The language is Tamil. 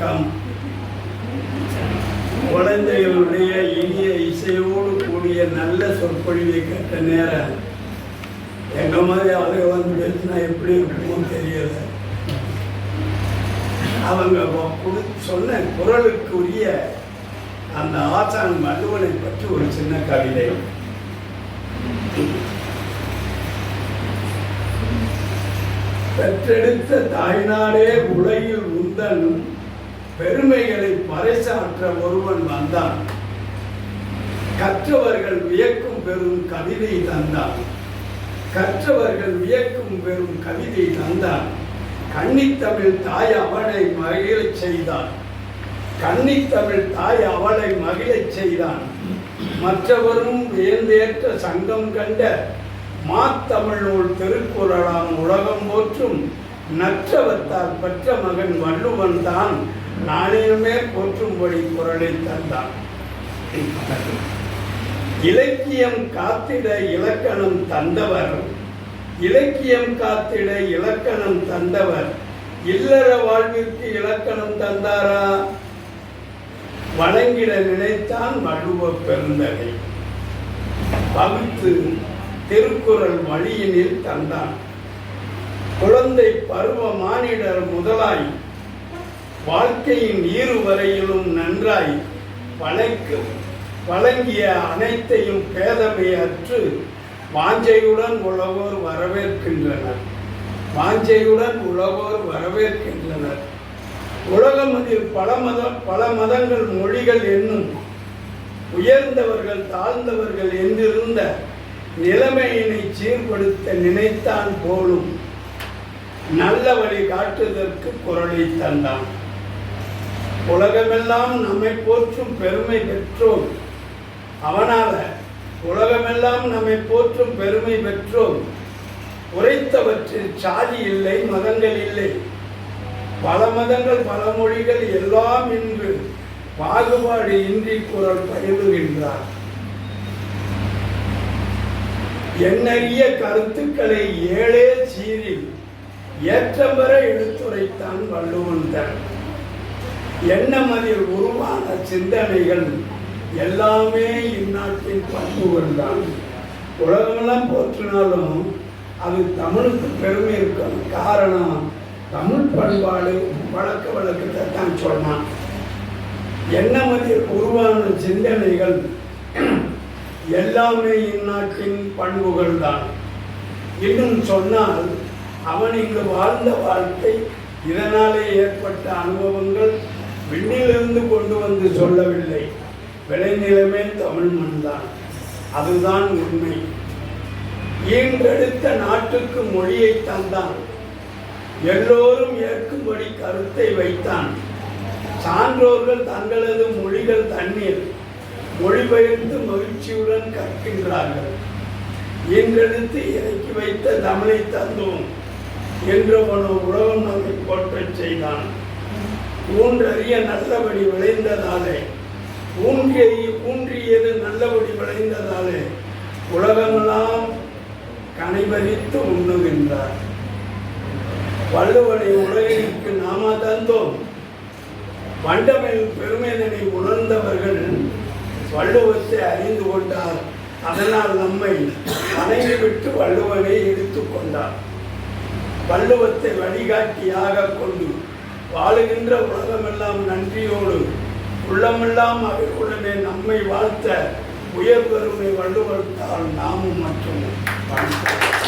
வணக்கம். குழந்தைகளுடைய இனிய இசையோடு கூடிய நல்ல சொற்பொழிவை கேட்ட நேரம். எங்க மாதிரி அவங்க வந்து பேசினா எப்படி இருக்குமோ தெரியல. அவங்க சொன்ன குரலுக்குரிய அந்த ஆசான் மல்லுவனை பற்றி ஒரு சின்ன கவிதை. பெற்றெடுத்த தாய்நாடே உலகில் உந்தன் பெருமைகளை பறைசாற்ற ஒருவன் வந்தான். கற்றவர்கள் வியக்கும் பெரும் கவிதை தந்தான். கற்றவர்கள் வியக்கும் பெரும் கவிதை தந்தான். கன்னித்தமிழ் தாய் அவனை மகிழச் செய்தான். கன்னித்தமிழ் தாய் அவளை மகிழச் செய்தான். மற்றவரும் வேந்தேற்ற சங்கம் கண்ட மாத்தமிழ் நூல் திருக்குறளாம் உலகம் போற்றும் நற்றவத்தால் பெற்ற மகன் வள்ளுவன் தான் நாணயமே போற்றும்படி குரலை தந்தான். இலக்கியம் காத்திட இலக்கணம் தந்தவர். இலக்கியம் காத்திட இலக்கணம் தந்தவர். இல்லற வாழ்விற்கு இலக்கணம் தந்தாரா? வணங்கிட நினைத்தான் வள்ளுவ பெருந்தகை. பகுத்து திருக்குறள் வழியினில் தந்தான். குழந்தை பருவ மானிடர் முதலாய் வாழ்க்கையின் இருவரையிலும் நன்றாய் வளைக்கு வழங்கிய அனைத்தையும் பேதமை அற்று வாஞ்சையுடன் உழவோர் வரவேற்கின்றனர். வாஞ்சையுடன் உழவோர் வரவேற்கின்றனர். உலகம் அதில் பல மத பல மதங்கள் மொழிகள் என்னும் உயர்ந்தவர்கள் தாழ்ந்தவர்கள் என்றிருந்த நிலைமையினை சீர்படுத்த நினைத்தான் போலும் நல்ல வழி காட்டுவதற்கு குரலை தந்தான். உலகமெல்லாம் நம்மை போற்றும் பெருமை பெற்றோம். அவனால உலகமெல்லாம் நம்மை போற்றும் பெருமை பெற்றோம். உரைத்தவற்றில் சாதி இல்லை மதங்கள் இல்லை. பல மதங்கள் பல மொழிகள் எல்லாம் இன்று பாகுபாடு இன்றி குரல் பயிலுகின்றார் எண்ணறிய கருத்துக்களை ஏழே சீரில் ஏற்றம்பெற எடுத்துரைத்தான் வள்ளுவன் தன். எண்ணமதில் உருவான சிந்தனைகள் எல்லாமே இந்நாட்டின் பண்புகள் தான். உலகமெல்லாம் போற்றினாலும் அது தமிழுக்கு பெருமை இருக்கும். காரணம் தமிழ் பண்பாடு வழக்க வழக்கத்தை தான் சொன்னான். எண்ணமதில் உருவான சிந்தனைகள் எல்லாமே இந்நாட்டின் பண்புகள் தான். இன்னும் சொன்னால் அவன் இங்கு வாழ்ந்த வாழ்க்கை இதனாலே ஏற்பட்ட அனுபவங்கள் விண்ணிலிருந்து கொண்டு வந்து சொல்லவில்லை. விளைநிலமே தமிழ் மண் தான் அதுதான் உண்மை. ஈன்றெடுத்த நாட்டுக்கு மொழியை தந்தான். எல்லோரும் ஏற்கும்படி கருத்தை வைத்தான். சான்றோர்கள் தங்களது மொழிகள் தண்ணீர். மொழிபெயர்ந்து மகிழ்ச்சியுடன் கற்கின்றார்கள். ஈன்றெடுத்து இறக்கி வைத்த தமிழை தந்தோம். என்றவனோ உலகம் நம்மை போற்றச் செய்தான். ஊன்றறிய நல்லபடி விளைந்ததாலே. ஊன்றிய ஊன்றியது நல்லபடி விளைந்ததாலே உலகமெல்லாம் கனைபறித்து உண்ணுகின்றார். வள்ளுவனை உலகிற்கு நாம தந்தோம். மண்டமில் பெருமைதனை உணர்ந்தவர்கள் வள்ளுவத்தை அறிந்து கொண்டார். அதனால் நம்மை அணைந்து விட்டு வள்ளுவனை எடுத்துக்கொண்டார் வள்ளுவத்தை வழிகாட்டியாக கொண்டு வாழுகின்ற உலகமெல்லாம் நன்றியோடு உள்ளமெல்லாம் அவர்களுடனே நம்மை வாழ்த்த உயர் பெருமை வள்ளுவர்த்தால் நாமும் மற்றும் வாழ்த்தோம்